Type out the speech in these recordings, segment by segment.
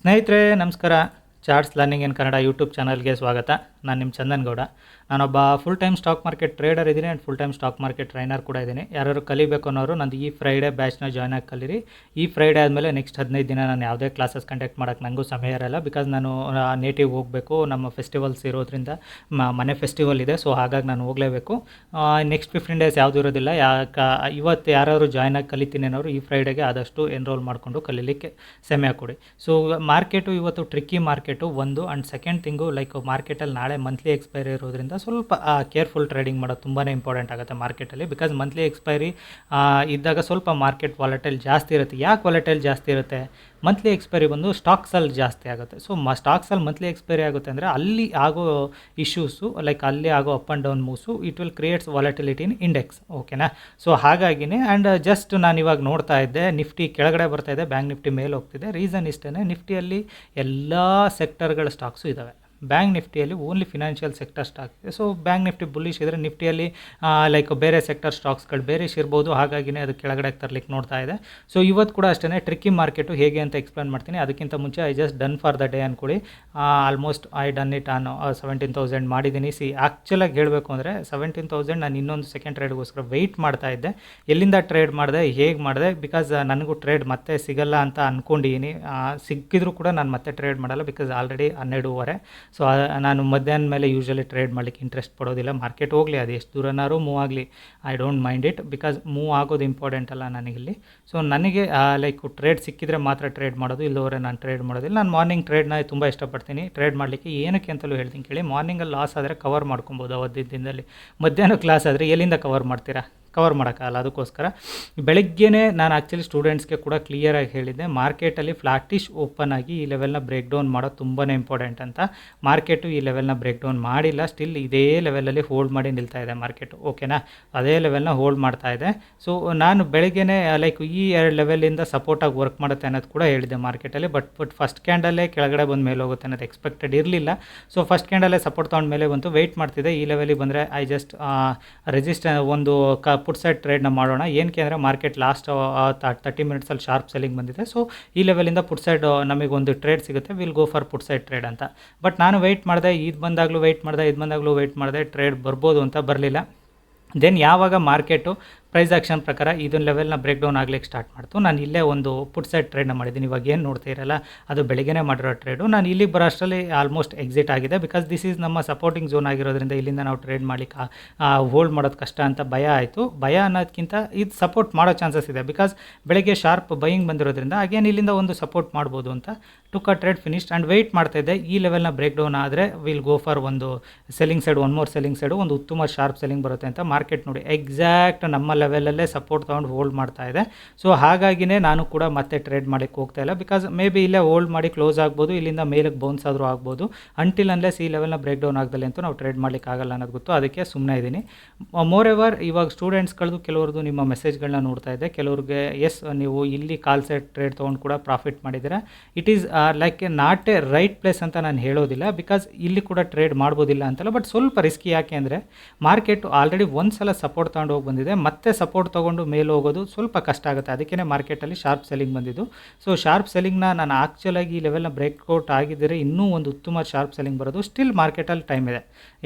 ಸ್ನೇಹಿತರೆ ನಮಸ್ಕಾರ. Charts learning in Kannada YouTube ಚಾನಲ್ಗೆ ಸ್ವಾಗತ. ನಾನು ನಿಮ್ಮ ಚಂದನ್ ಗೌಡ. ನಾನೊಬ್ಬ full time stock market trader ಇದ್ದೀನಿ and full time stock market trainer ಕೂಡ ಇದ್ದೀನಿ. ಯಾರು ಕಲಿಬೇಕು ಅನ್ನೋರು ನಂದು ಈ ಫ್ರೈಡೇ ಬ್ಯಾಚ್ನ ಜಾಯ್ನ್ ಆಗಿ ಕಲೀರಿ. ಈ ಫ್ರೈಡೇ ಆದಮೇಲೆ ನೆಕ್ಸ್ಟ್ ಹದಿನೈದು ದಿನ ನಾನು ಯಾವುದೇ ಕ್ಲಾಸಸ್ ಕಂಡಕ್ಟ್ ಮಾಡೋಕ್ಕೆ ನನಗೂ ಸಮಯ ಇರಲ್ಲ ಬಿಕಾಸ್ ನಾನು ನೇಟಿವ್ ಹೋಗಬೇಕು, ನಮ್ಮ ಫೆಸ್ಟಿವಲ್ಸ್ ಇರೋದ್ರಿಂದ ಮನೆ ಫೆಸ್ಟಿವಲ್ ಇದೆ ಸೊ ಹಾಗಾಗಿ ನಾನು ಹೋಗಲೇಬೇಕು. ನೆಕ್ಸ್ಟ್ ಫಿಫ್ಟೀನ್ ಡೇಸ್ ಯಾವುದೂ ಇರೋದಿಲ್ಲ, ಯಾಕೆ, ಇವತ್ತು ಯಾರಾದರೂ ಜಾಯ್ನ್ ಆಗಿ ಕಲಿತೀನಿ ಅನ್ನೋರು ಈ ಫ್ರೈಡೆಗೆ ಆದಷ್ಟು ಎನ್ರೋಲ್ ಮಾಡಿಕೊಂಡು ಕಲೀಲಿಕ್ಕೆ ಸಮಯ ಕೊಡಿ. ಸೊ ಮಾರ್ಕೆಟು ಇವತ್ತು ಟ್ರಿಕ್ಕಿ ಮಾರ್ಕೆಟು ಒಂದು ಆ್ಯಂಡ್ ಸೆಕೆಂಡ್ ಥಿಂಗು ಲೈಕ್ ಮಾರ್ಕೆಟಲ್ಲಿ ನಾಳೆ ಮಂತ್ಲಿ ಎಕ್ಸ್ಪೈರಿ ಇರೋದ್ರಿಂದ ಸ್ವಲ್ಪ ಕೇರ್ಫುಲ್ ಟ್ರೇಡಿಂಗ್ ಮಾಡೋದು ತುಂಬಾ ಇಂಪಾರ್ಟೆಂಟ್ ಆಗುತ್ತೆ ಮಾರ್ಕೆಟಲ್ಲಿ ಬಿಕಾಸ್ ಮಂತ್ಲಿ ಎಕ್ಸ್ಪೈರಿ ಇದ್ದಾಗ ಸ್ವಲ್ಪ ಮಾರ್ಕೆಟ್ ವಾಲಟೈಲ್ ಜಾಸ್ತಿ ಇರುತ್ತೆ. ಯಾಕೆ ವಾಲಟೈಲ್ ಜಾಸ್ತಿ ಇರುತ್ತೆ? ಮಂತ್ಲಿ ಎಕ್ಸ್ಪೈರಿ ಬಂದು ಸ್ಟಾಕ್ಸಲ್ಲಿ ಜಾಸ್ತಿ ಆಗುತ್ತೆ. ಸೊ ಮ ಸ್ಟಾಕ್ಸಲ್ಲಿ ಮಂತ್ಲಿ ಎಕ್ಸ್ಪೈರಿ ಆಗುತ್ತೆ ಅಂದರೆ ಅಲ್ಲಿ ಆಗೋ ಇಶ್ಯೂಸು ಲೈಕ್ ಅಲ್ಲಿ ಆಗೋ up and down moves it will creates volatility in index ಓಕೆನಾ ಸೊ ಹಾಗಾಗಿನೇ ಆ್ಯಂಡ್ ಜಸ್ಟ್ ನಾನು ಇವಾಗ ನೋಡ್ತಾ ಇದ್ದೆ, ನಿಫ್ಟಿ ಕೆಳಗಡೆ ಬರ್ತಾ ಇದೆ ಬ್ಯಾಂಕ್ ನಿಫ್ಟಿ ಮೇಲೆ ಹೋಗ್ತಿದೆ. ರೀಸನ್ ಇಷ್ಟೇ ನಿಫ್ಟಿಯಲ್ಲಿ ಎಲ್ಲ ಸೆಕ್ಟರ್ಗಳ ಸ್ಟಾಕ್ಸು ಇದ್ದಾವೆ ಬ್ಯಾಂಕ್ ನಿಫ್ಟಿಯಲ್ಲಿ ಓನ್ಲಿ ಫಿನಾನ್ಷಿಯಲ್ ಸೆಕ್ಟರ್ ಸ್ಟಾಕ್ ಇದೆ ಸೊ ಬ್ಯಾಂಕ್ ನಿಫ್ಟಿ ಬುಲ್ಲಿಶ್ ಇದ್ದರೆ ನಿಫ್ಟಿಯಲ್ಲಿ ಲೈಕ್ ಬೇರೆ ಸೆಕ್ಟರ್ ಸ್ಟಾಕ್ಸ್ಗಳು ಬೇರೆ ಇರ್ಬೋದು. ಹಾಗಾಗಿನೇ ಅದು ಕೆಳಗಡೆ ತರಲಿಕ್ಕೆ ನೋಡ್ತಾ ಇದೆ. ಸೊ ಇವತ್ತು ಕೂಡ ಅಷ್ಟೇ ಟ್ರಿಕ್ಕಿ ಮಾರ್ಕೆಟು ಹೇಗೆ ಅಂತ ಎಕ್ಸ್ಪ್ಲೇನ್ ಮಾಡ್ತೀನಿ. ಅದಕ್ಕಿಂತ ಮುಂಚೆ I just done for the day ಅಂದ್ಕೊಳ್ಳಿ almost I done it on seventeen thousand ಮಾಡಿದ್ದೀನಿ. ಸಿ ಆ್ಯಕ್ಚುಲಾಗಿ ಹೇಳಬೇಕು ಅಂದರೆ ಸೆವೆಂಟೀನ್ ತೌಸಂಡ್ ನಾನು ಇನ್ನೊಂದು ಸೆಕೆಂಡ್ ಟ್ರೇಡ್ಗೋಸ್ಕರ ವೆಯ್ಟ್ ಮಾಡ್ತಾ ಇದ್ದೆ. ಎಲ್ಲಿಂದ ಟ್ರೇಡ್ ಮಾಡಿದೆ, ಹೇಗೆ ಮಾಡಿದೆ? ಬಿಕಾಸ್ ನನಗೂ ಟ್ರೇಡ್ ಮತ್ತೆ ಸಿಗಲ್ಲ ಅಂತ ಅಂದ್ಕೊಂಡಿದ್ದೀನಿ ಸಿಕ್ಕಿದ್ರು ಕೂಡ ನಾನು ಮತ್ತೆ ಟ್ರೇಡ್ ಮಾಡಲ್ಲ ಬಿಕಾಸ್ ಆಲ್ರೆಡಿ ಹನ್ನೆರಡೂವರೆ. ಸೊ ನಾನು ಮಧ್ಯಾಹ್ನ ಮೇಲೆ ಯೂಶ್ವಲಿ ಟ್ರೇಡ್ ಮಾಡಲಿಕ್ಕೆ ಇಂಟ್ರೆಸ್ಟ್ ಪಡೋದಿಲ್ಲ. ಮಾರ್ಕೆಟ್ ಹೋಗಲಿ, ಅದು ಎಷ್ಟು ದೂರನಾರು ಮೂವ್ ಆಗಲಿ. I don't mind it because move ಆಗೋದು ಇಂಪಾರ್ಟೆಂಟ್ ಅಲ್ಲ ನನಗಿಲ್ಲಿ. ಸೊ ನನಗೆ ಲೈಕ್ ಟ್ರೇಡ್ ಸಿಕ್ಕಿದ್ರೆ ಮಾತ್ರ ಟ್ರೇಡ್ ಮಾಡೋದು. ಇಲ್ಲವರೆ ನಾನು ಟ್ರೇಡ್ ಮಾಡೋದಿಲ್ಲ. ನಾನು ಮಾರ್ನಿಂಗ್ ಟ್ರೇಡ್ನ ತುಂಬ ಇಷ್ಟಪಡ್ತೀನಿ. ಟ್ರೇಡ್ ಮಾಡಲಿಕ್ಕೆ ಏನಕ್ಕೆ ಅಂತಲೂ ಹೇಳ್ತೀನಿ ಕೇಳಿ. ಮಾರ್ನಿಂಗಲ್ಲಿ ಲಾಸ್ ಆದರೆ ಕವರ್ ಮಾಡ್ಕೊಬೋದು ಅವತ್ತಿನ ದಿನದಲ್ಲಿ. ಮಧ್ಯಾಹ್ನ ಕ್ಲಾಸ್ ಆದರೆ ಎಲ್ಲಿಂದ ಕವರ್ ಮಾಡ್ತೀರಾ? ಕವರ್ ಮಾಡೋಕ್ಕಾಗಲ್ಲ ಅದಕ್ಕೋಸ್ಕರ ಬೆಳಗ್ಗೆನೇ ನಾನು ಆ್ಯಕ್ಚುಲಿ ಸ್ಟೂಡೆಂಟ್ಸ್ಗೆ ಕೂಡ ಕ್ಲಿಯರಾಗಿ ಹೇಳಿದ್ದೆ. ಮಾರ್ಕೆಟಲ್ಲಿ ಫ್ಲಾಟಿಶ್ ಓಪನ್ ಆಗಿ ಈ ಲೆವೆಲ್ನ ಬ್ರೇಕ್ ಡೌನ್ ಮಾಡೋದು ತುಂಬಾ ಇಂಪಾರ್ಟೆಂಟ್ ಅಂತ. ಮಾರ್ಕೆಟು ಈ ಲೆವೆಲ್ನ ಬ್ರೇಕ್ ಡೌನ್ ಮಾಡಿಲ್ಲ. ಸ್ಟಿಲ್ ಇದೇ ಲೆವೆಲಲ್ಲಿ ಹೋಲ್ಡ್ ಮಾಡಿ ನಿಲ್ತಾ ಇದೆ ಮಾರ್ಕೆಟು ಓಕೆನಾ ಅದೇ ಲೆವೆಲ್ನ ಹೋಲ್ಡ್ ಮಾಡ್ತಾ ಇದೆ. ಸೊ ನಾನು ಬೆಳಗ್ಗೆನೇ ಲೈಕ್ ಈ ಎರಡು ಲೆವೆಲಿಂದ ಸಪೋರ್ಟಾಗಿ ವರ್ಕ್ ಮಾಡುತ್ತೆ ಅನ್ನೋದು ಕೂಡ ಹೇಳಿದೆ ಮಾರ್ಕೆಟಲ್ಲಿ ಬಟ್ ಬಟ್ ಫಸ್ಟ್ ಕ್ಯಾಂಡಲ್ಲೇ ಕೆಳಗಡೆ ಬಂದು ಮೇಲೆ ಹೋಗುತ್ತೆ ಅನ್ನೋದು ಎಕ್ಸ್ಪೆಕ್ಟೆಡ್ ಇರಲಿಲ್ಲ. ಸೊ ಫಸ್ಟ್ ಕ್ಯಾಂಡಲ್ಲೇ ಸಪೋರ್ಟ್ ತೊಗೊಂಡ ಮೇಲೆ ಬಂತು. ವೆಯ್ಟ್ ಮಾಡ್ತಿದ್ದೆ. ಈ ಲೆವೆಲಿಗೆ ಬಂದರೆ ಐ ಜಸ್ಟ್ ರೆಜಿಸ್ಟ್ ಒಂದು ಕ ಪುಟ್ ಸೈಡ್ ಟ್ರೇಡ್ನ ಮಾಡೋಣ. ಏನಕ್ಕೆ ಅಂದರೆ ಮಾರ್ಕೆಟ್ ಲಾಸ್ಟ್ ತರ್ಟಿ ಮಿನಿಟ್ಸಲ್ಲಿ ಶಾರ್ಪ್ ಸೆಲ್ಲಿಂಗ್ ಬಂದಿದೆ. ಸೊ ಈ ಲೆವೆಲಿಂದ ಪುಟ್ ಸೈಡ್ ನಮಗೆ ಒಂದು ಟ್ರೇಡ್ ಸಿಗುತ್ತೆ. Will go for put side trade ಅಂತ. ಬಟ್ ನಾನು ವೆಯ್ಟ್ ಮಾಡಿದೆ, ಇದು ಬಂದಾಗಲೂ ವೆಯ್ಟ್ ಮಾಡಿದೆ, ಇದು ಬಂದಾಗಲೂ ವೆಯ್ಟ್ ಮಾಡಿದೆ ಟ್ರೇಡ್ ಬರ್ಬೋದು ಅಂತ ಬರಲಿಲ್ಲ. ದೆನ್ ಯಾವಾಗ ಮಾರ್ಕೆಟು ಪ್ರೈಸ್ ಆಕ್ಷನ್ ಪ್ರಕಾರ ಇದೊಂದು ಲೆವೆಲ್ನ ಬ್ರೇಕ್ ಡೌನ್ ಆಗ್ಲಿಕ್ಕೆ ಸ್ಟಾರ್ಟ್ ಮಾಡ್ತು. ನಾನು ಇಲ್ಲೇ ಒಂದು ಪುಟ್ ಸೈಡ್ ಟ್ರೇಡ್ನ ಮಾಡಿದ್ದೀನಿ ಇವಾಗ ಏನು ನೋಡ್ತಾ ಇರಲ್ಲ, ಅದು ಬೆಳಗ್ಗೆನೇ ಮಾಡಿರೋ ಟ್ರೇಡು ನಾನು ಇಲ್ಲಿಗೆ ಬರೋ ಅಷ್ಟರಲ್ಲಿ ಆಲ್ಮೋಸ್ಟ್ ಎಕ್ಸಿಟ್ ಆಗಿದೆ. ಬಿಕಾಸ್ ದಿಸ್ ಈಸ್ ನಮ್ಮ ಸಪೋರ್ಟಿಂಗ್ ಝೋನ್ ಆಗಿರೋದ್ರಿಂದ ಇಲ್ಲಿಂದ ನಾವು ಟ್ರೇಡ್ ಮಾಡ್ಲಿಕ್ಕೆ ಹೋಲ್ಡ್ ಮಾಡೋದು ಕಷ್ಟ ಅಂತ ಭಯ ಆಯಿತು. ಭಯ ಅನ್ನೋದಕ್ಕಿಂತ ಇದು ಸಪೋರ್ಟ್ ಮಾಡೋ ಚಾನ್ಸಸ್ ಇದೆ. ಬಿಕಾಸ್ ಬೆಳಗ್ಗೆ ಶಾರ್ಪ್ ಬೈಯಿಂಗ್ ಬಂದಿರೋದ್ರಿಂದ ಅಗೇನ್ ಇಲ್ಲಿಂದ ಒಂದು ಸಪೋರ್ಟ್ ಮಾಡ್ಬೋದು ಅಂತ took a trade finished and wait ಮಾಡ್ತಾ ಇದ್ದೆ. ಈ ಲೆವೆಲ್ನ ಬ್ರೇಕ್ ಡೌನ್ ಆದರೆ ವಿಲ್ ಗೋ ಫಾರ್ ಒಂದು selling side one more selling side ಒಂದು ಉತ್ತಮ ಶಾರ್ಪ್ ಸೆಲ್ಲಿಂಗ್ ಬರುತ್ತೆ ಅಂತ ಮಾರ್ಕೆಟ್ ನೋಡಿ. ಎಕ್ಸಾಕ್ಟ್ ನಮ್ಮ ಲೆವೆಲಲ್ಲೇ ಸಪೋರ್ಟ್ ತೊಗೊಂಡು ಹೋಲ್ಡ್ ಮಾಡ್ತಾ ಇದೆ. ಸೊ ಹಾಗಾಗಿನೇ ನಾನು ಕೂಡ ಮತ್ತೆ ಟ್ರೇಡ್ ಮಾಡೋಕ್ಕೆ ಹೋಗ್ತಾ ಇಲ್ಲ. ಬಿಕಾಸ್ ಮೇ ಬಿ ಇಲ್ಲೇ ಹೋಲ್ಡ್ ಮಾಡಿ ಕ್ಲೋಸ್ ಆಗ್ಬೋದು, ಇಲ್ಲಿಂದ ಮೇಲಕ್ಕೆ ಬೌನ್ಸ್ ಆದರೂ ಆಗ್ಬೋದು. ಅಂಟಿಲ್ ಅಲ್ಲೇ ಸಿ ಲೆವೆಲ್ನ ಬ್ರೇಕ್ ಡೌನ್ ಆಗದಲ್ಲಿ ಅಂತೂ ನಾವು ಟ್ರೇಡ್ ಮಾಡ್ಲಿಕ್ಕೆ ಆಗಲ್ಲ ಅನ್ನೋದು ಗೊತ್ತು. ಅದಕ್ಕೆ ಸುಮ್ಮನೆ ಇದ್ದೀನಿ. ಮೋರ್ ಎವರ್ ಇವಾಗ ಸ್ಟೂಡೆಂಟ್ಸ್ಗಳದ್ದು ಕೆಲವ್ರದ್ದು ನಿಮ್ಮ ಮೆಸೇಜ್ಗಳನ್ನ ನೋಡ್ತಾ ಇದ್ದೆ ಕೆಲವ್ರಿಗೆ ಎಸ್ ನೀವು ಇಲ್ಲಿ ಕಾಲ್ ಸೆಟ್ ಟ್ರೇಡ್ ತೊಗೊಂಡು ಕೂಡ ಪ್ರಾಫಿಟ್ ಮಾಡಿದ್ದೀರಾ. It is like a not a right place ಅಂತ ನಾನು ಹೇಳೋದಿಲ್ಲ. ಬಿಕಾಸ್ ಇಲ್ಲಿ ಕೂಡ ಟ್ರೇಡ್ ಮಾಡ್ಬೋದಿಲ್ಲ ಅಂತಲ್ಲ. ಬಟ್ ಸ್ವಲ್ಪ ರಿಸ್ಕಿ ಯಾಕೆ ಅಂದರೆ ಮಾರ್ಕೆಟ್ ಆಲ್ರೆಡಿ ಒಂದು ಸಲ ಸಪೋರ್ಟ್ ತೊಗೊಂಡು ಹೋಗಿ ಬಂದಿದೆ. ಮತ್ತೆ ಸಪೋರ್ಟ್ ತೊಗೊಂಡು ಮೇಲೆ ಹೋಗೋದು ಸ್ವಲ್ಪ ಕಷ್ಟ ಆಗುತ್ತೆ. ಅದಕ್ಕೇ ಮಾರ್ಕೆಟಲ್ಲಿ ಶಾರ್ಪ್ ಸೆಲ್ಲಿಂಗ್ ಬಂದಿದ್ದು. ಸೊ ಶಾರ್ಪ್ ಸೆಲ್ಲಿಂಗ್ನ ನಾನು ಆ್ಯಕ್ಚುಲಾಗಿ ಈ ಲೆವೆಲ್ನ ಬ್ರೇಕ್ಔಟ್ ಆಗಿದ್ದರೆ ಇನ್ನೂ ಒಂದು ಉತ್ತಮ ಶಾರ್ಪ್ ಸೆಲ್ಲಿಂಗ್ ಬರೋದು. ಸ್ಟಿಲ್ ಮಾರ್ಕೆಟಲ್ಲಿ ಟೈಮ್ ಇದೆ.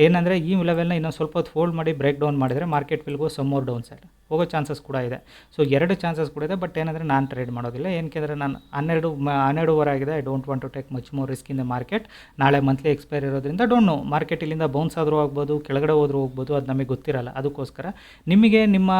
ಏನಂದರೆ ಈ ಲೆವೆಲ್ನ ಇನ್ನೊಂದು ಸ್ವಲ್ಪ ಹೊತ್ತು ಫೋಲ್ಡ್ ಮಾಡಿ ಬ್ರೇಕ್ ಡೌನ್ ಮಾಡಿದರೆ market will go go some more down side ಹೋಗೋ ಚಾನ್ಸಸ್ ಕೂಡ ಇದೆ. ಸೊ ಎರಡು ಚಾನ್ಸಸ್ ಕೂಡ ಇದೆ ಬಟ್ ಏನಂದರೆ ನಾನು ಟ್ರೇಡ್ ಮಾಡೋದಿಲ್ಲ. ಏನಕ್ಕೆ ನಾನು ಹನ್ನೆರಡು ಹನ್ನೆರಡು ಹನ್ನೆರಡುವರೆ ಆಗಿದೆ. I don't want to take much more risk in the market ನಾಳೆ ಮಂತ್ಲಿ ಎಕ್ಸ್ಪೈರ್ ಇರೋದ್ರಿಂದ ಡೋಂಟ್ ನೋ ಮಾರ್ಕೆಟ್ ಇಲ್ಲಿಂದ ಬೌನ್ಸ್ ಆದರೂ ಆಗ್ಬೋದು, ಕೆಳಗಡೆ ಹೋದರೂ ಹೋಗ್ಬೋದು, ಅದು ನಮಗೆ ಗೊತ್ತಿರಲ್ಲ. ಅದಕ್ಕೋಸ್ಕರ ನಿಮಗೆ ನಿಮ್ಮ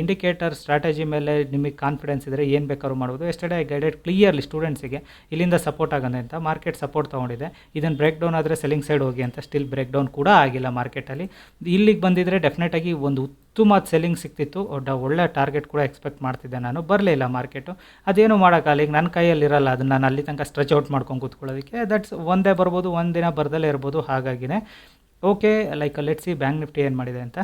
ಇಂಡಿಕೇಟರ್ ಸ್ಟ್ರಾಟಜಿ ಮೇಲೆ ನಿಮಗೆ ಕಾನ್ಫಿಡೆನ್ಸ್ ಇದ್ದರೆ ಏನು ಬೇಕಾದ್ರೂ ಮಾಡ್ಬೋದು. ಎಸ್ಟರ್ಡೇ ಐ ಗೈಡೆಡ್ ಕ್ಲಿಯರ್ಲಿ ಸ್ಟೂಡೆಂಟ್ಸಿಗೆ ಇಲ್ಲಿಂದ ಸಪೋರ್ಟ್ ಆಗೋದೆ ಅಂತ ಮಾರ್ಕೆಟ್ ಸಪೋರ್ಟ್ ತೊಗೊಂಡಿದೆ ಇದನ್ನು ಬ್ರೇಕ್ ಡೌನ್ ಆದರೆ ಸೆಲ್ಲಿಂಗ್ ಸೈಡ್ ಹೋಗಿ ಅಂತ ಸ್ಟಿಲ್ ಬ್ರೇಕ್ ಡೌನ್ ಕೂಡ ಆಗಿಲ್ಲ ಮಾರ್ಕೆಟಲ್ಲಿ ಇಲ್ಲಿಗೆ ಬಂದಿದ್ದರೆ ಡೆಫಿನೆಟಾಗಿ ಒಂದು ಉತ್ತಮ ಸೆಲ್ಲಿಂಗ್ ಸಿಕ್ತಿತ್ತು ಒಡ್ಡ ಒಳ್ಳೆ ಟಾರ್ಗೆಟ್ ಕೂಡ ಎಕ್ಸ್ಪೆಕ್ಟ್ ಮಾಡ್ತಿದ್ದೆ ನಾನು. ಬರಲಿಲ್ಲ ಮಾರ್ಕೆಟು ಅದೇನು ಮಾಡೋಕ್ಕಾಗಲ್ಲ ಈಗ ನನ್ನ ಕೈಯಲ್ಲಿರಲ್ಲ ಅದನ್ನು ನಾನು ಅಲ್ಲಿ ತನಕ ಸ್ಟ್ರೆಚ್ ಔಟ್ ಮಾಡ್ಕೊಂಡು ಕೂತ್ಕೊಳ್ಳೋದಕ್ಕೆ. ದಟ್ಸ್ ಒಂದೇ ಬರ್ಬೋದು ಒಂದು ದಿನ ಬರದಲ್ಲೇ ಇರ್ಬೋದು. ಹಾಗಾಗಿನೇ. Okay like let's see bank Nifty ಏನು ಮಾಡಿದೆ ಅಂತ?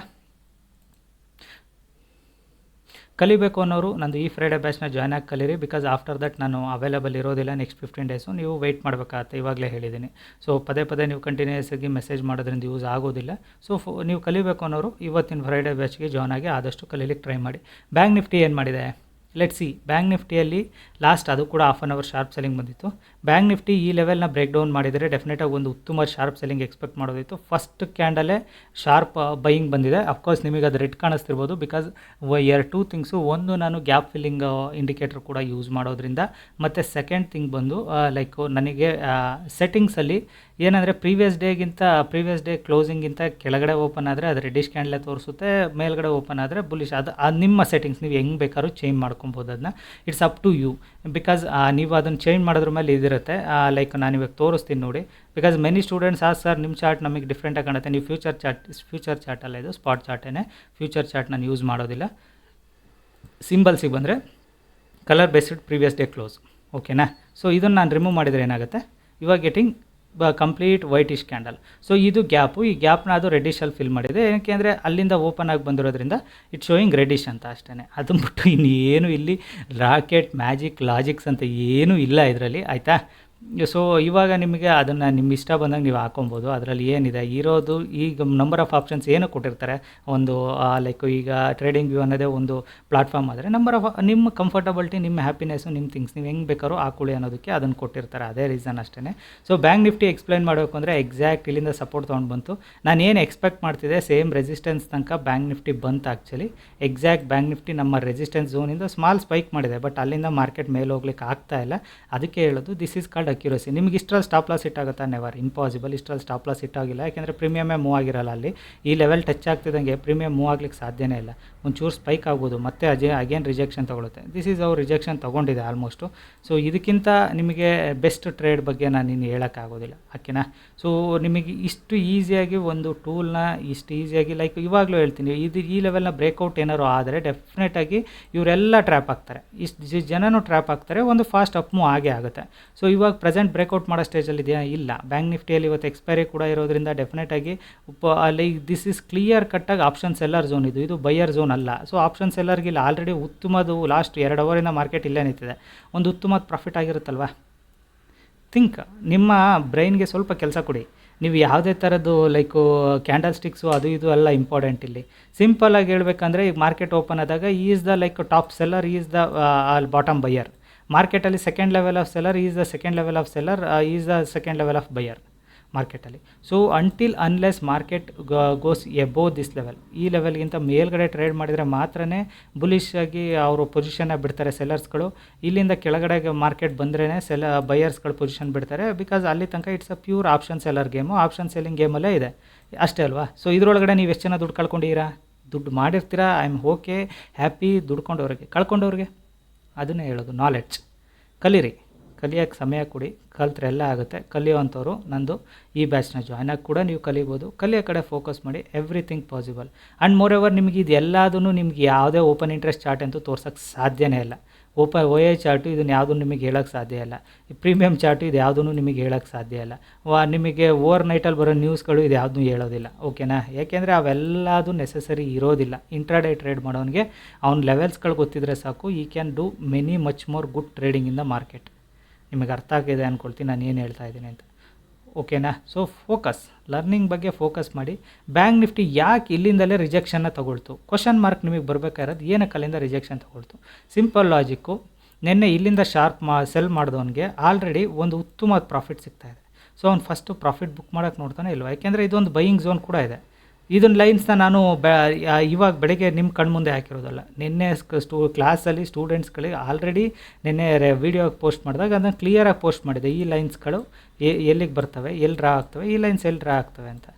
ಕಲಿಬೇಕು ಅನ್ನೋರು ನಂದು ಈ ಫ್ರೈಡೇ ಬ್ಯಾಚ್ನ ಜಾಯ್ನ್ ಆಗಿ ಕಲೀರಿ ಬಿಕಾಸ್ ಆಫ್ಟರ್ ದಟ್ ನಾನು ಅವೈಲೇಬಲ್ ಇರೋದಿಲ್ಲ ನೆಕ್ಸ್ಟ್ ಫಿಫ್ಟೀನ್ ಡೇಸು ನೀವು ವೆಯ್ಟ್ ಮಾಡಬೇಕಾಗತ್ತೆ, ಇವಾಗಲೇ ಹೇಳಿದ್ದೀನಿ. ಸೊ ಪದೇ ಪದೇ ನೀವು ಕಂಟಿನ್ಯೂಸ್ ಆಗಿ ಮೆಸೇಜ್ ಮಾಡೋದ್ರಿಂದ ಯೂಸ್ ಆಗೋದಿಲ್ಲ. ಸೊ ನೀವು ಕಲಿಬೇಕು ಅನ್ನೋರು ಇವತ್ತಿನ ಫ್ರೈಡೇ ಬ್ಯಾಚ್ಗೆ ಜಾಯ್ನ್ ಆಗಿ ಆದಷ್ಟು ಕಲೀಲಿಕ್ಕೆ ಟ್ರೈ ಮಾಡಿ. ಬ್ಯಾಂಕ್ ನಿಫ್ಟಿ ಏನು ಮಾಡಿದೆ? ಲೆಟ್ ಸಿ ಬ್ಯಾಂಕ್ ನಿಫ್ಟಿಯಲ್ಲಿ ಲಾಸ್ಟ್ ಅದು ಕೂಡ half an hour sharp selling ಬಂದಿತ್ತು. ಬ್ಯಾಂಕ್ ನಿಫ್ಟಿ ಈ ಲೆವೆಲ್ನ ಬ್ರೇಕ್ ಡೌನ್ ಮಾಡಿದರೆ ಡೆಫಿನೆಟಾಗಿ ಒಂದು ಉತ್ತಮ ಶಾರ್ಪ್ ಸೆಲ್ಲಿಂಗ್ ಎಕ್ಸ್ಪೆಕ್ಟ್ ಮಾಡೋದಿತ್ತು. ಫಸ್ಟ್ ಕ್ಯಾಂಡಲ್ಲೇ ಶಾರ್ಪ್ ಬೈಯಿಂಗ್ ಬಂದಿದೆ. ಅಫ್ಕೋರ್ಸ್ ನಿಮಗೆ ಅದು ರೆಡ್ ಕಾಣಿಸ್ತಿರ್ಬೋದು ಬಿಕಾಸ್ ಎರಡು ಟೂ ಥಿಂಗ್ಸು ಒಂದು ನಾನು ಗ್ಯಾಪ್ ಫಿಲ್ಲಿಂಗ್ ಇಂಡಿಕೇಟರ್ ಕೂಡ ಯೂಸ್ ಮಾಡೋದ್ರಿಂದ. ಮತ್ತು ಸೆಕೆಂಡ್ ಥಿಂಗ್ ಬಂದು ಲೈಕ್ ನನಗೆ ಸೆಟ್ಟಿಂಗ್ಸಲ್ಲಿ ಏನಂದರೆ ಪ್ರೀವಿಯಸ್ ಡೇಗಿಂತ ಪ್ರೀವಿಯಸ್ ಡೇ ಕ್ಲೋಸಿಂಗಿಂತ ಕೆಳಗಡೆ ಓಪನ್ ಆದರೆ ಅದು ರೆಡಿಶ್ ಕ್ಯಾಂಡಲೇ ತೋರಿಸುತ್ತೆ, ಮೇಲ್ಗಡೆ ಓಪನ್ ಆದರೆ ಬುಲಿಶ್ ಅದು ನಿಮ್ಮ ಸೆಟ್ಟಿಂಗ್ಸ್ ನೀವು ಹೆಂಗೆ ಬೇಕಾದ್ರೂ ಚೇಂಜ್ ಮಾಡ್ಕೊಬೋದು ಅದನ್ನ it's up to you because ನೀವು ಅದನ್ನು ಚೇಂಜ್ ಮಾಡೋದ್ರ ಮೇಲೆ ಇದಿರುತ್ತೆ. ಲೈಕ್ ನಾನು ಇವಾಗ ತೋರಿಸ್ತೀನಿ ನೋಡಿ. ಬಿಕಾಸ್ ಮೆನಿ ಸ್ಟೂಡೆಂಟ್ಸ್ ಆ ಸರ್ ನಿಮ್ಮ ಚಾರ್ಟ್ ನಮಗೆ ಡಿಫ್ರೆಂಟಾಗಿ ಕಾಣುತ್ತೆ. ನೀವು ಫ್ಯೂಚರ್ ಚಾರ್ಟ್ ಫ್ಯೂಚರ್ ಚಾರ್ಟಲ್ಲ ಇದು ಸ್ಪಾಟ್ ಚಾರ್ಟೇ ಫ್ಯೂಚರ್ ಚಾರ್ಟ್ ನಾನು ಯೂಸ್ ಮಾಡೋದಿಲ್ಲ. ಸಿಂಬಲ್ಸಿಗೆ ಬಂದರೆ colour based previous day close ಓಕೆನಾ ಸೊ ಇದನ್ನು ನಾನು ರಿಮೂವ್ ಮಾಡಿದರೆ ಏನಾಗುತ್ತೆ? ಇವಾಗ ಗೆಟಿಂಗ್ ಬ ಕಂಪ್ಲೀಟ್ ವೈಟಿಶ್ ಕ್ಯಾಂಡಲ್ ಸೊ ಇದು ಗ್ಯಾಪು. ಈ ಗ್ಯಾಪ್ನ ಅದು ರೆಡ್ಡಿಶಲ್ಲಿ ಫಿಲ್ ಮಾಡಿದೆ. ಏನಕ್ಕೆ ಅಂದರೆ ಅಲ್ಲಿಂದ ಓಪನ್ ಆಗಿ ಬಂದಿರೋದ್ರಿಂದ ಇಟ್ ಶೋಯಿಂಗ್ ರೆಡ್ಡಿಶ್ ಅಂತ ಅಷ್ಟೇ ಅದು ಬಿಟ್ಟು ಇನ್ನೇನು ಇಲ್ಲಿ ರಾಕೆಟ್ ಮ್ಯಾಜಿಕ್ ಲಾಜಿಕ್ಸ್ ಅಂತ ಏನೂ ಇಲ್ಲ ಇದರಲ್ಲಿ. ಆಯಿತಾ? ಸೊ ಇವಾಗ ನಿಮಗೆ ಅದನ್ನು ನಿಮ್ಮ ಇಷ್ಟ ಬಂದಾಗ ನೀವು ಹಾಕೊಬೋದು. ಅದರಲ್ಲಿ ಏನಿದೆ? ಇರೋದು ಈಗ ನಂಬರ್ ಆಫ್ ಆಪ್ಷನ್ಸ್ ಏನು ಕೊಟ್ಟಿರ್ತಾರೆ? ಒಂದು ಲೈಕ್ ಈಗ ಟ್ರೇಡಿಂಗ್ ವ್ಯೂ ಅನ್ನೋದೇ ಒಂದು ಪ್ಲಾಟ್ಫಾರ್ಮ್ ಆದರೆ ನಂಬರ್ ಆಫ್ ನಿಮ್ಮ ಕಂಫರ್ಟಬಲ್ಟಿ ನಿಮ್ಮ ಹ್ಯಾಪಿನೆಸ್ಸು ನಿಮ್ಮ ಥಿಂಗ್ಸ್ ನೀವು ಹೆಂಗೆ ಬೇಕಾದ್ರೂ ಹಾಕೊಳ್ಳಿ ಅನ್ನೋದಕ್ಕೆ ಅದನ್ನು ಕೊಟ್ಟಿರ್ತಾರೆ. ಅದೇ ರೀಸನ್ ಅಷ್ಟೇ ಸೊ ಬ್ಯಾಂಕ್ ನಿಫ್ಟಿ ಎಕ್ಸ್ಪ್ಲೈನ್ ಮಾಡಬೇಕು ಅಂದರೆ ಎಕ್ಸಾಕ್ಟ್ ಇಲ್ಲಿಂದ ಸಪೋರ್ಟ್ ತೊಗೊಂಡು ಬಂತು. ನಾನು ಏನು ಎಕ್ಸ್ಪೆಕ್ಟ್ ಮಾಡ್ತಿದ್ದೆ? ಸೇಮ್ ರೆಸಿಸ್ಟೆನ್ಸ್ ತನಕ ಬ್ಯಾಂಕ್ ನಿಫ್ಟಿ ಬಂತು ಆ್ಯಕ್ಚುಲಿ ಎಕ್ಸಾಕ್ಟ್ ಬ್ಯಾಂಕ್ ನಿಫ್ಟಿ ನಮ್ಮ ರೆಸಿಸ್ಟೆನ್ಸ್ ಝೋನಿಂದ ಸ್ಮಾಲ್ ಸ್ಪೈಕ್ ಮಾಡಿದೆ. ಬಟ್ ಅಲ್ಲಿಂದ ಮಾರ್ಕೆಟ್ ಮೇಲೆ ಹೋಗ್ಲಿಕ್ಕೆ ಆಗ್ತಾ ಇಲ್ಲ. ಅದಕ್ಕೆ ಹೇಳೋದು ದಿಸ್ ಈಸ್ ಕಾಲ್ಡ್ ಅಕ್ಯುರಸಿ ನಿಮ್ಗೆ ಇಷ್ಟರಲ್ಲಿ ಸ್ಟಾಪ್ ಲಾಸ್ ಇಟ್ಟಾಗುತ್ತಾ ನೆವರ್ ಇಂಪಾಸಿಬಲ್ ಇಷ್ಟರಲ್ಲಿ ಸ್ಟಾಪ್ ಲಾಸ್ ಇಟ್ಟಾಗಿಲ್ಲ ಯಾಕೆಂದರೆ ಪ್ರೀಮಿಯಮೇ ಮೂವ್ ಆಗಿರಲ್ಲ ಅಲ್ಲಿ. ಈ ಲೆವೆಲ್ ಟಚ್ ಆಗ್ತಿದ್ದಂಗೆ ಪ್ರೀಮಿಯಮ್ ಮೂವ್ ಆಗ್ಲಿಕ್ಕೆ ಸಾಧ್ಯನೇ ಇಲ್ಲ. ಒಂಚೂರು ಸ್ಪೈಕ್ ಆಗ್ಬೋದು, ಮತ್ತೆ ಅಜೆ ಅಗೇನ್ ರಿಜೆಕ್ಷನ್ ತೊಗೊಳುತ್ತೆ ದಿಸ್ ಈಸ್ ಅವ್ರು ರಿಜೆಕ್ಷನ್ ತೊಗೊಂಡಿದೆ ಆಲ್ಮೋಸ್ಟು ಸೊ ಇದಕ್ಕಿಂತ ನಿಮಗೆ ಬೆಸ್ಟ್ ಟ್ರೇಡ್ ಬಗ್ಗೆ ನಾನು ಇನ್ನು ಹೇಳೋಕ್ಕಾಗೋದಿಲ್ಲ. ಓಕೆನಾ? ಸೊ ನಿಮಗೆ ಇಷ್ಟು ಈಸಿಯಾಗಿ ಒಂದು ಟೂಲ್ನ ಇಷ್ಟು ಈಸಿಯಾಗಿ ಲೈಕ್ ಇವಾಗಲೂ ಹೇಳ್ತೀನಿ, ಇದು ಈ ಲೆವೆಲ್ನ ಬ್ರೇಕೌಟ್ ಏನಾದ್ರು ಆದರೆ ಡೆಫಿನೆಟಾಗಿ ಇವರೆಲ್ಲ ಟ್ರ್ಯಾಪ್ ಆಗ್ತಾರೆ ಇಷ್ಟು ಜನನೂ ಟ್ರ್ಯಾಪ್ ಆಗ್ತಾರೆ ಒಂದು ಫಾಸ್ಟ್ ಅಪ್ ಮೂವ್ ಆಗೇ ಆಗುತ್ತೆ. ಸೊ ಇವಾಗ ಪ್ರೆಸೆಂಟ್ ಬ್ರೇಕ್ಔಟ್ ಮಾಡೋ ಸ್ಟೇಜಲ್ಲಿ ಇದೆಯಾ? ಇಲ್ಲ. ಬ್ಯಾಂಕ್ ನಿಫ್ಟಿಯಲ್ಲಿ ಇವತ್ತು ಎಕ್ಸ್ಪೈರಿ ಕೂಡ ಇರೋದ್ರಿಂದ ಡೆಫಿನೆಟಾಗಿ ಉಪ, ಅಲ್ಲಿ ದಿಸ್ ಇಸ್ ಕ್ಲಿಯರ್ ಕಟ್ಟಾಗಿ ಆಪ್ಷನ್ ಸೆಲ್ಲರ್ ಝೋನ್ ಇದು. ಇದು ಬೈಯರ್ ಝೋನ್ ಅಲ್ಲ. ಸೊ ಆಪ್ಷನ್ ಸೆಲ್ಲರ್ಗೆ ಇಲ್ಲಿ ಆಲ್ರೆಡಿ ಉತ್ತಮದು ಲಾಸ್ಟ್ ಎರಡು ಅವರಿಂದ ಮಾರ್ಕೆಟ್ ಇಲ್ಲೇ ನಿಂತಿದೆ. ಒಂದು ಉತ್ತಮದ ಪ್ರಾಫಿಟ್ ಆಗಿರುತ್ತಲ್ವಾ? ಥಿಂಕ್ ನಿಮ್ಮ ಬ್ರೈನ್ಗೆ ಸ್ವಲ್ಪ ಕೆಲಸ ಕೊಡಿ. ನೀವು ಯಾವುದೇ ಥರದ್ದು ಲೈಕು ಕ್ಯಾಂಡಲ್ ಸ್ಟಿಕ್ಸು ಅದು ಇದು ಎಲ್ಲ ಇಂಪಾರ್ಟೆಂಟ್ ಇಲ್ಲಿ. ಸಿಂಪಲಾಗಿ ಹೇಳಬೇಕಂದ್ರೆ ಈಗ ಮಾರ್ಕೆಟ್ ಓಪನ್ ಆದಾಗ is the like top seller is the bottom buyer ಮಾರ್ಕೆಟಲ್ಲಿ second level of seller is the second level of seller is the second level of buyer ಮಾರ್ಕೆಟಲ್ಲಿ. So until unless market goes above this level ಈ ಲೆವೆಲ್ಗಿಂತ ಮೇಲ್ಗಡೆ trade ಮಾಡಿದರೆ ಮಾತ್ರನೇ bullish ಆಗಿ ಅವರು ಪೊಸಿಷನ್ನ ಬಿಡ್ತಾರೆ ಸೆಲರ್ಸ್ಗಳು ಇಲ್ಲಿಂದ ಕೆಳಗಡೆ ಮಾರ್ಕೆಟ್ ಬಂದ್ರೇ ಸೆಲ್ಲ ಬಯರ್ಸ್ಗಳು ಪೊಸಿಷನ್ ಬಿಡ್ತಾರೆ ಬಿಕಾಸ್ ಅಲ್ಲಿ ತನಕ it's a pure option seller game option selling ಗೇಮಲ್ಲೇ ಇದೆ. ಅಷ್ಟೇ ಅಲ್ವಾ? ಸೊ ಇದರೊಳಗಡೆ ನೀವು ಎಷ್ಟು ಜನ ದುಡ್ಡು ಕಳ್ಕೊಂಡಿದ್ದೀರಾ? ದುಡ್ಡು ಮಾಡಿರ್ತೀರಾ? ಐ ಆಮ್ ಓಕೆ ಹ್ಯಾಪಿ ದುಡ್ಕೊಂಡವ್ರಿಗೆ ಕಳ್ಕೊಂಡವ್ರಿಗೆ? ಅದನ್ನೇ ಹೇಳೋದು ನಾಲೆಡ್ಜ್ ಕಲೀರಿ. ಕಲಿಯೋಕ್ಕೆ ಸಮಯ ಕೊಡಿ. ಕಲ್ತ್ರೆ ಎಲ್ಲ ಆಗುತ್ತೆ. ಕಲಿಯೋವಂಥವ್ರು ನಂದು ಈ ಬ್ಯಾಚ್ನ ಜಾಯ್ನ್ ಆಗಿ ಕೂಡ ನೀವು ಕಲಿಬೋದು. ಕಲಿಯೋ ಕಡೆ ಫೋಕಸ್ ಮಾಡಿ. Everything possible and more ever ನಿಮಗೆ ಇದು ಎಲ್ಲದೂ ನಿಮ್ಗೆ ಯಾವುದೇ ಓಪನ್ ಇಂಟ್ರೆಸ್ಟ್ ಚಾರ್ಟ್ ಅಂತೂ ತೋರ್ಸೋಕ್ಕೆ ಸಾಧ್ಯನೇ ಇಲ್ಲ. ಓಪನ್ ಓ ಎ ಚಾರ್ಟು ಇದನ್ನು ಯಾವುದೂ ನಿಮಗೆ ಹೇಳೋಕ್ಕೆ ಸಾಧ್ಯ ಇಲ್ಲ. ಪ್ರೀಮಿಯಮ್ ಚಾರ್ಟು ಇದು ಯಾವುದೂ ನಿಮಗೆ ಹೇಳೋಕ್ಕೆ ಸಾಧ್ಯ ಇಲ್ಲ. ವಾ ನಿಮಗೆ ಓವರ್ ನೈಟಲ್ಲಿ ಬರೋ ನ್ಯೂಸ್ಗಳು ಇದು ಯಾವುದೂ ಹೇಳೋದಿಲ್ಲ. ಓಕೆನಾ? ಏಕೆಂದರೆ ಅವೆಲ್ಲದು ನೆಸಸರಿ ಇರೋದಿಲ್ಲ. ಇಂಟ್ರಾಡೇ ಟ್ರೇಡ್ ಮಾಡೋನಿಗೆ ಅವ್ನ ಲೆವೆಲ್ಸ್ಗಳು ಗೊತ್ತಿದ್ರೆ ಸಾಕು. ಈ can do many much more good trading in the market ನಿಮಗೆ ಅರ್ಥ ಆಗಿದೆ ಅಂದ್ಕೊಳ್ತೀನಿ ನಾನು ಏನು ಹೇಳ್ತಾ ಇದ್ದೀನಿ ಅಂತ. ಓಕೆನಾ? ಸೊ ಫೋಕಸ್ ಲರ್ನಿಂಗ್ ಬಗ್ಗೆ ಫೋಕಸ್ ಮಾಡಿ. ಬ್ಯಾಂಕ್ ನಿಫ್ಟಿ ಯಾಕೆ ಇಲ್ಲಿಂದಲೇ ರಿಜೆಕ್ಷನ್ನ ತೊಗೊಳ್ತು? ಕ್ವಶನ್ ಮಾರ್ಕ್ ನಿಮಗೆ ಬರಬೇಕಾಗಿರೋದು ಏನಕ್ಕೆ ಅಲ್ಲಿಂದ ರಿಜೆಕ್ಷನ್ ತೊಗೊಳ್ತು? ಸಿಂಪಲ್ ಲಾಜಿಕ್ಕು ನಿನ್ನೆ ಇಲ್ಲಿಂದ ಶಾರ್ಪ್ ಮಾ ಸೆಲ್ ಮಾಡಿದವನಿಗೆ ಆಲ್ರೆಡಿ ಒಂದು ಉತ್ತಮವಾದ ಪ್ರಾಫಿಟ್ ಸಿಗ್ತಾ ಇದೆ. ಸೊ ಅವ್ನು ಫಸ್ಟು ಪ್ರಾಫಿಟ್ ಬುಕ್ ಮಾಡೋಕ್ಕೆ ನೋಡ್ತಾನೆ ಇಲ್ವಾ? ಯಾಕೆಂದರೆ ಇದೊಂದು ಬೈಯಿಂಗ್ ಝೋನ್ ಕೂಡ ಇದೆ. ಇದನ್ನ ಲೈನ್ಸ್ನ ನಾನು ಬೆ ಇವಾಗ ಬೆಳಗ್ಗೆ ನಿಮ್ಮ ಕಣ್ಮುಂದೆ ಹಾಕಿರೋದಲ್ಲ. ನಿನ್ನೆ ಸ್ಟೂ ಕ್ಲಾಸಲ್ಲಿ ಸ್ಟೂಡೆಂಟ್ಸ್ಗಳಿಗೆ ಆಲ್ರೆಡಿ ನಿನ್ನೆ ರೇ ವೀಡಿಯೋ ಪೋಸ್ಟ್ ಮಾಡಿದಾಗ ಅದನ್ನು ಕ್ಲಿಯರಾಗಿ ಪೋಸ್ಟ್ ಮಾಡಿದೆ. ಈ ಲೈನ್ಸ್ಗಳು ಎಲ್ಲಿಗೆ ಬರ್ತವೆ? ಎಲ್ಲಿ ಡ್ರಾ ಆಗ್ತವೆ ಈ ಲೈನ್ಸ್ ಎಲ್ಲಿ ಡ್ರಾ ಆಗ್ತವೆ ಅಂತ.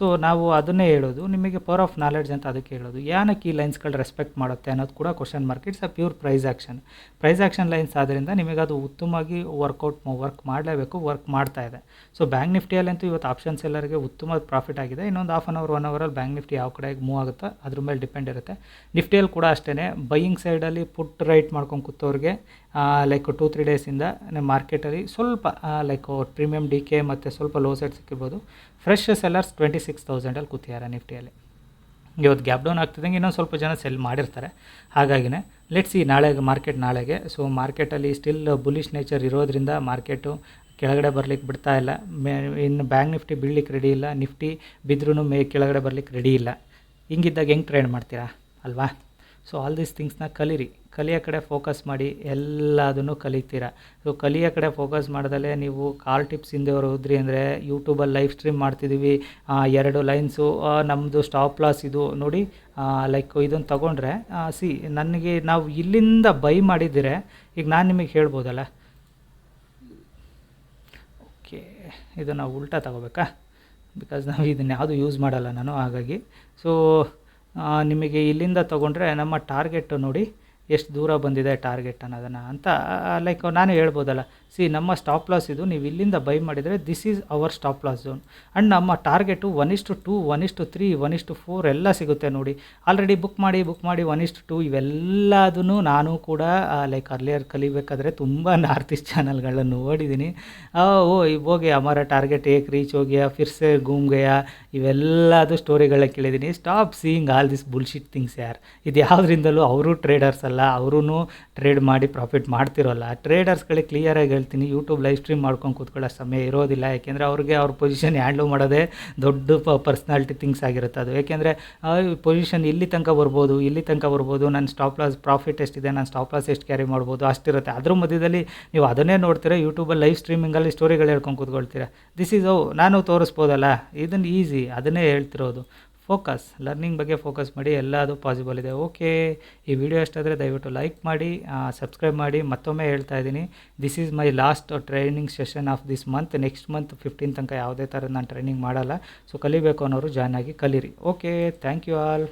ಸೊ ನಾವು ಅದನ್ನೇ ಹೇಳೋದು. ನಿಮಗೆ ಪವರ್ ಆಫ್ ನಾಲೆಡ್ಜ್ ಅಂತ ಅದಕ್ಕೆ ಹೇಳೋದು. ಏನಕ್ಕೆ ಈ ಲೈನ್ಸ್ಗಳು ರೆಸ್ಪೆಕ್ಟ್ ಮಾಡುತ್ತೆ ಅನ್ನೋದು ಕೂಡ question mark it's a pure price action price action lines ಆದ್ದರಿಂದ ನಿಮಗೆ ಅದು ಉತ್ತಮವಾಗಿ ವರ್ಕೌಟ್ ವರ್ಕ್ ಮಾಡಲೇಬೇಕು ವರ್ಕ್ ಮಾಡ್ತಾ ಇದೆ. ಸೊ ಬ್ಯಾಂಕ್ ನಿಫ್ಟಿಯಲ್ಲಂತೂ ಇವತ್ತು ಆಪ್ಷನ್ಸ್ ಎಲ್ಲರಿಗೆ ಉತ್ತಮ ಪ್ರಾಫಿಟ್ ಆಗಿದೆ. ಇನ್ನೊಂದು ಹಾಫ್ ಆನ್ ಅವರ್ ಒನ್ ಅವರಲ್ಲಿ ಬ್ಯಾಂಕ್ ನಿಫ್ಟಿ ಯಾವ ಕಡೆಗೆ ಮೂವ್ ಆಗುತ್ತೋ ಅದ್ರ ಮೇಲೆ ಡಿಪೆಂಡ್ ಇರುತ್ತೆ. ನಿಫ್ಟಿಯಲ್ಲಿ ಕೂಡ ಅಷ್ಟೇ ಬೈಯಿಂಗ್ ಸೈಡಲ್ಲಿ ಪುಟ್ ರೈಟ್ ಮಾಡ್ಕೊಂಡು ಕೂತವ್ರಿಗೆ ಲೈಕ್ ಟೂ ತ್ರೀ ಡೇಸಿಂದ ಮಾರ್ಕೆಟಲ್ಲಿ ಸ್ವಲ್ಪ ಲೈಕ್ ಪ್ರೀಮಿಯಮ್ ಡಿ ಕೆ ಮತ್ತು ಸ್ವಲ್ಪ ಲೋ ಸೆಟ್ ಸಿಕ್ಕಿರ್ಬೋದು. ಫ್ರೆಶ್ ಸೆಲ್ಲರ್ಸ್ ಟ್ವೆಂಟಿ ಸಿಕ್ಸ್ ತೌಸಂಡಲ್ಲಿ ಕೂತಿದ್ದಾರೆ ನಿಫ್ಟಿಯಲ್ಲಿ ಇವತ್ತು ಗ್ಯಾಪ್ ಡೌನ್ ಆಗ್ತಿದ್ದಂಗೆ ಇನ್ನೊಂದು ಸ್ವಲ್ಪ ಜನ ಸೆಲ್ ಮಾಡಿರ್ತಾರೆ. ಹಾಗಾಗಿನೇ ಲೆಟ್ಸ್ ಈ ನಾಳೆ ಮಾರ್ಕೆಟ್ ನಾಳೆಗೆ. ಸೊ ಮಾರ್ಕೆಟಲ್ಲಿ ಸ್ಟಿಲ್ ಬುಲಿಶ್ ನೇಚರ್ ಇರೋದ್ರಿಂದ ಮಾರ್ಕೆಟು ಕೆಳಗಡೆ ಬರ್ಲಿಕ್ಕೆ ಬಿಡ್ತಾ ಇಲ್ಲ. ಮೇ ಇನ್ನು ಬ್ಯಾಂಕ್ ನಿಫ್ಟಿ ಬೀಳಲಿಕ್ಕೆ ರೆಡಿ ಇಲ್ಲ. ನಿಫ್ಟಿ ಬಿದ್ರೂ ಮೇ ಕೆಳಗಡೆ ಬರ್ಲಿಕ್ಕೆ ರೆಡಿ ಇಲ್ಲ. ಹಿಂಗಿದ್ದಾಗ ಹೆಂಗೆ ಟ್ರೇಡ್ ಮಾಡ್ತೀರಾ? ಅಲ್ವಾ? ಸೊ ಆಲ್ ದೀಸ್ ಥಿಂಗ್ಸ್ನ ಕಲೀರಿ. ಕಲಿಯೋ ಕಡೆ ಫೋಕಸ್ ಮಾಡಿ ಎಲ್ಲದನ್ನು ಕಲಿತೀರ. ಸೊ ಕಲಿಯೋ ಕಡೆ ಫೋಕಸ್ ಮಾಡ್ದಲೇ ನೀವು ಕಾಲ್ ಟಿಪ್ಸ್ ಹಿಂದೆ ಹೋದ್ರಿ ಅಂದರೆ ಯೂಟ್ಯೂಬಲ್ಲಿ ಲೈವ್ ಸ್ಟ್ರೀಮ್ ಮಾಡ್ತಿದ್ದೀವಿ ಎರಡು ಲೈನ್ಸು ನಮ್ಮದು ಸ್ಟಾಪ್ ಲಾಸ್ ಇದು ನೋಡಿ ಲೈಕ್ ಇದನ್ನು ತೊಗೊಂಡ್ರೆ ಸಿ ನನಗೆ ನಾವು ಇಲ್ಲಿಂದ ಬೈ ಮಾಡಿದ್ದೀರೆ ಈಗ ನಾನು ನಿಮಗೆ ಹೇಳ್ಬೋದಲ್ಲ? ಓಕೆ ಇದನ್ನು ಉಲ್ಟಾ ತಗೋಬೇಕಾ? ಬಿಕಾಸ್ ನಾವು ಇದನ್ನ ಯಾವುದು ಯೂಸ್ ಮಾಡಲ್ಲ ನಾನು, ಹಾಗಾಗಿ. ಸೊ ನಿಮಗೆ ಇಲ್ಲಿಂದ ತೊಗೊಂಡ್ರೆ ನಮ್ಮ ಟಾರ್ಗೆಟ್ ನೋಡಿ ಎಷ್ಟು ದೂರ ಬಂದಿದೆ ಟಾರ್ಗೆಟ್ ಅನ್ನೋದನ್ನು ಅಂತ ಲೈಕ್ ನಾನು ಹೇಳ್ಬೋದಲ್ಲ. ಸಿ ನಮ್ಮ ಸ್ಟಾಪ್ ಲಾಸ್ ಇದು ನೀವು ಇಲ್ಲಿಂದ ಬೈ ಮಾಡಿದರೆ this is our stop loss zone and ನಮ್ಮ ಟಾರ್ಗೆಟು ಒನ್ ಇಷ್ಟು ಟೂ ಒನ್ ಇಷ್ಟು ತ್ರೀ ಒನ್ ಇಷ್ಟು ಫೋರ್ ಎಲ್ಲ ಸಿಗುತ್ತೆ ನೋಡಿ. ಆಲ್ರೆಡಿ ಬುಕ್ ಮಾಡಿ ಬುಕ್ ಮಾಡಿ ಒನ್ ಇಷ್ಟು ಟೂ ಇವೆಲ್ಲದೂ ನಾನು ಕೂಡ ಲೈಕ್ ಅರ್ಲಿಯರ್ ಕಲಿಬೇಕಾದ್ರೆ ತುಂಬ ನಾರ್ತ್ ಈಸ್ಟ್ ಚಾನಲ್ಗಳನ್ನು ನೋಡಿದ್ದೀನಿ ಓ ಹೋಗಿ ಅಮರ ಟಾರ್ಗೆಟ್ ಏಕ್ ರೀಚ್ ಹೋಗ್ಯಾ ಫಿರ್ಸೆ ಗೂಮ್ ಗಯಾ ಇವೆಲ್ಲದು ಸ್ಟೋರಿಗಳ ಕೇಳಿದ್ದೀನಿ stop seeing all this bullshit things ಯಾರ್? ಇದು ಯಾವುದರಿಂದಲೂ ಅವರು ಟ್ರೇಡರ್ಸ್ ಅಲ್ಲ ಅವರೂ ಟ್ರೇಡ್ ಮಾಡಿ ಪ್ರಾಫಿಟ್ ಮಾಡ್ತಿರೋಲ್ಲ. ಟ್ರೇಡರ್ಸ್ಗಳಿಗೆ ಕ್ಲಿಯರಾಗಿ ಹೇಳ್ತೀನಿ ಯೂಟ್ಯೂಬ್ ಲೈವ್ ಸ್ಟ್ರೀಮ್ ಮಾಡ್ಕೊಂಡು ಕೂತ್ಕೊಳ್ಳೋ ಸಮಯ ಇರೋದಿಲ್ಲ. ಯಾಕೆಂದರೆ ಅವ್ರಿಗೆ ಅವ್ರ ಪೊಸಿಷನ್ ಹ್ಯಾಂಡ್ಲ್ ಮಾಡೋದೇ ದೊಡ್ಡ ಪರ್ಸ್ನಾಲಿಟಿ ಥಿಂಗ್ಸ್ ಆಗಿರುತ್ತೆ ಅದು. ಯಾಕೆಂದರೆ ಪೊಸಿಷನ್ ಇಲ್ಲಿ ತನಕ ಬರ್ಬೋದು, ಇಲ್ಲಿ ತನಕ ಬರ್ಬೋದು, ನನ್ನ ಸ್ಟಾಪ್ ಲಾಸ್ ಪ್ರಾಫಿಟ್ ಎಷ್ಟಿದೆ, ನಾನು ಸ್ಟಾಪ್ ಲಾಸ್ ಎಷ್ಟು ಕ್ಯಾರಿ ಮಾಡ್ಬೋದು, ಅಷ್ಟಿರುತ್ತೆ. ಅದ್ರ ಮಧ್ಯದಲ್ಲಿ ನೀವು ಅದನ್ನೇ ನೋಡ್ತೀರ ಯೂಟ್ಯೂಬಲ್ಲಿ ಲೈವ್ ಸ್ಟ್ರೀಮಿಂಗಲ್ಲಿ ಸ್ಟೋರಿಗಳು ಹೇಳ್ಕೊಂಡು ಕೂತ್ಕೊಳ್ತೀರಾ. ದಿಸ್ ಈಸ್ ಓ ನಾನು ತೋರಿಸ್ಬೋದಲ್ಲ? ಇದನ್ನು ಈಸಿ ಅದನ್ನೇ ಹೇಳ್ತಿರೋದು. ಫೋಕಸ್ ಲರ್ನಿಂಗ್ ಬಗ್ಗೆ ಫೋಕಸ್ ಮಾಡಿ ಎಲ್ಲದು ಪಾಸಿಬಲ್ ಇದೆ. ಓಕೆ ಈ ವಿಡಿಯೋ ಇಷ್ಟಾದರೆ ದಯವಿಟ್ಟು ಲೈಕ್ ಮಾಡಿ ಸಬ್ಸ್ಕ್ರೈಬ್ ಮಾಡಿ. ಮತ್ತೊಮ್ಮೆ ಹೇಳ್ತಾ ಇದ್ದೀನಿ this is my last training session of this month next month fifteen ತನಕ ಯಾವುದೇ ಥರ ನಾನು ಟ್ರೈನಿಂಗ್ ಮಾಡಲ್ಲ. ಸೊ ಕಲಿಬೇಕು ಅನ್ನೋರು ಜಾಯ್ನ್ ಆಗಿ ಕಲೀರಿ. Okay thank you all